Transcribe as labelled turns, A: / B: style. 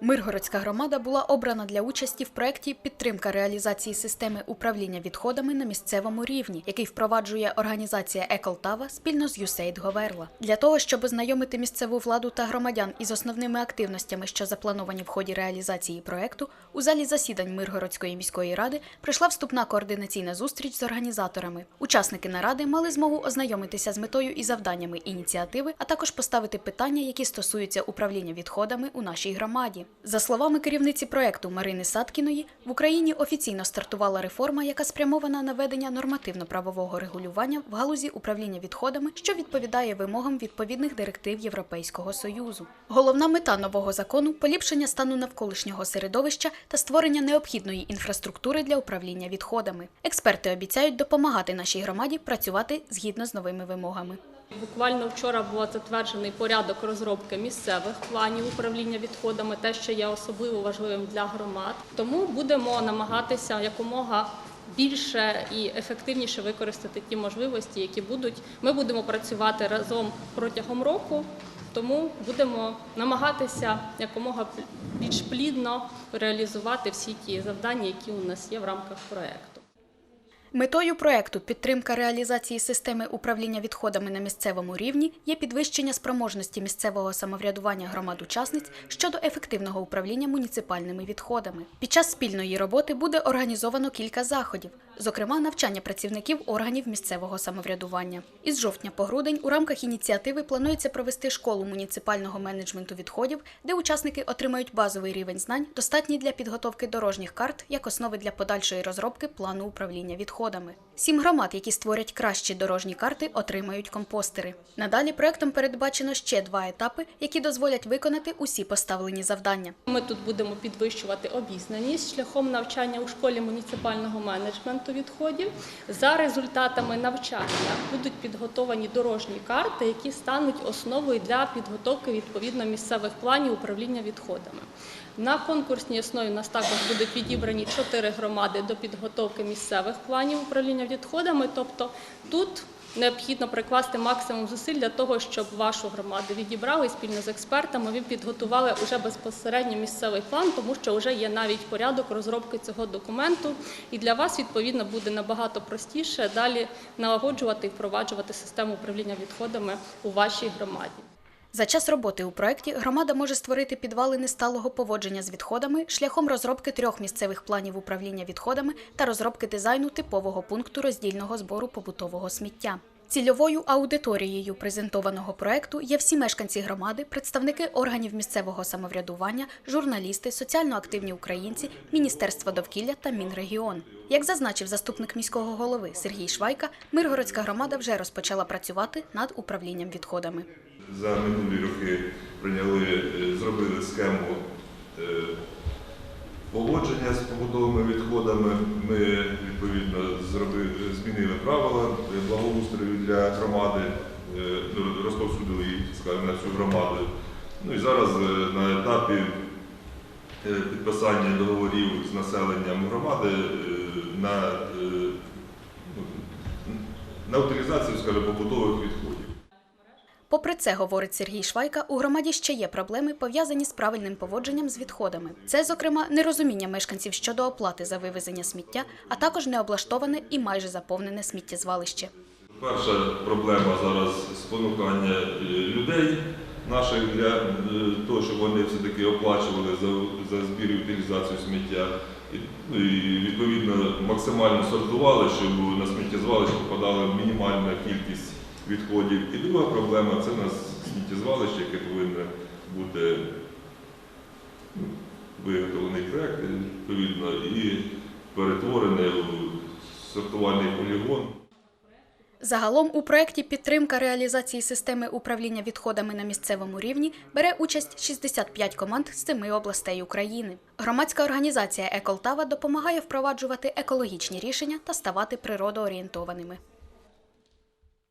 A: Миргородська громада була обрана для участі в проєкті Підтримка реалізації системи управління відходами на місцевому рівні, який впроваджує організація Еколтава спільно з USAID Говерла. Для того, щоб ознайомити місцеву владу та громадян із основними активностями, що заплановані в ході реалізації проєкту, у залі засідань Миргородської міської ради пройшла вступна координаційна зустріч з організаторами. Учасники наради мали змогу ознайомитися з метою і завданнями ініціативи, а також поставити питання, які стосуються управління відходами у нашій громаді. За словами керівниці проекту Марини Саткіної, в Україні офіційно стартувала реформа, яка спрямована на ведення нормативно-правового регулювання в галузі управління відходами, що відповідає вимогам відповідних директив Європейського союзу. Головна мета нового закону поліпшення стану навколишнього середовища та створення необхідної інфраструктури для управління відходами. Експерти обіцяють допомагати нашій громаді працювати згідно з новими вимогами.
B: Буквально вчора був затверджений порядок розробки місцевих планів управління відходами, те, що є особливо важливим для громад. Тому будемо намагатися якомога більше і ефективніше використати ті можливості, які будуть. Ми будемо працювати разом протягом року. Тому будемо намагатися якомога більш плідно реалізувати всі ті завдання, які у нас є в рамках проекту.
A: Метою проекту підтримка реалізації системи управління відходами на місцевому рівні є підвищення спроможності місцевого самоврядування громад-учасниць щодо ефективного управління муніципальними відходами. Під час спільної роботи буде організовано кілька заходів, зокрема навчання працівників органів місцевого самоврядування. Із жовтня по грудень у рамках ініціативи планується провести школу муніципального менеджменту відходів, де учасники отримають базовий рівень знань, достатній для підготовки дорожніх карт як основи для подальшої розробки плану управління відходами відходами. Сім громад, які створять кращі дорожні карти, отримають компостери. Надалі проектом передбачено ще два етапи, які дозволять виконати усі поставлені завдання.
B: Ми тут будемо підвищувати обізнаність шляхом навчання у школі муніципального менеджменту відходів. За результатами навчання будуть підготовані дорожні карти, які стануть основою для підготовки відповідно місцевих планів управління відходами. На конкурсній основі у нас також будуть відібрані чотири громади до підготовки місцевих планів управління відходами. Тобто тут необхідно прикласти максимум зусиль для того, щоб вашу громаду відібрали спільно з експертами. Ви підготували вже безпосередньо місцевий план, тому що вже є навіть порядок розробки цього документу, і для вас відповідно буде набагато простіше далі налагоджувати і впроваджувати систему управління відходами у вашій громаді.
A: За час роботи у проєкті громада може створити підвалини сталого поводження з відходами шляхом розробки трьох місцевих планів управління відходами та розробки дизайну типового пункту роздільного збору побутового сміття. Цільовою аудиторією презентованого проекту є всі мешканці громади, представники органів місцевого самоврядування, журналісти, соціально активні українці, Міністерство довкілля та Мінрегіон. Як зазначив заступник міського голови Сергій Швайка, Миргородська громада вже розпочала працювати над управлінням відходами.
C: За минулі роки прийняли, е, зробили схему е, поводження з побутовими відходами. Ми відповідно зробили, змінили правила благоустрою для громади, е, ну, розповсюдили їх на всю громаду. Ну і зараз на етапі підписання договорів з населенням громади на, ну, на утилізацію скажімо, побутових відходів.
A: Попри це, говорить Сергій Швайка, у громаді ще є проблеми, пов'язані з правильним поводженням з відходами. Це, зокрема, нерозуміння мешканців щодо оплати за вивезення сміття, а також необлаштоване і майже заповнене сміттєзвалище.
C: Перша проблема зараз спонукання е, людей наших для е, того, щоб вони все-таки оплачували за, за збір і утилізацію сміття. І, ну, і відповідно максимально сортували, щоб на сміттєзвалище попадала мінімальна кількість відходів. І друга проблема це у нас сміттєзвалище, яке повинно бути ну, виготовлений проєкт, відповідно, і перетворене в сортувальний полігон.
A: Загалом у проєкті підтримка реалізації системи управління відходами на місцевому рівні бере участь 65 команд з семи областей України. Громадська організація Еколтава допомагає впроваджувати екологічні рішення та ставати природоорієнтованими.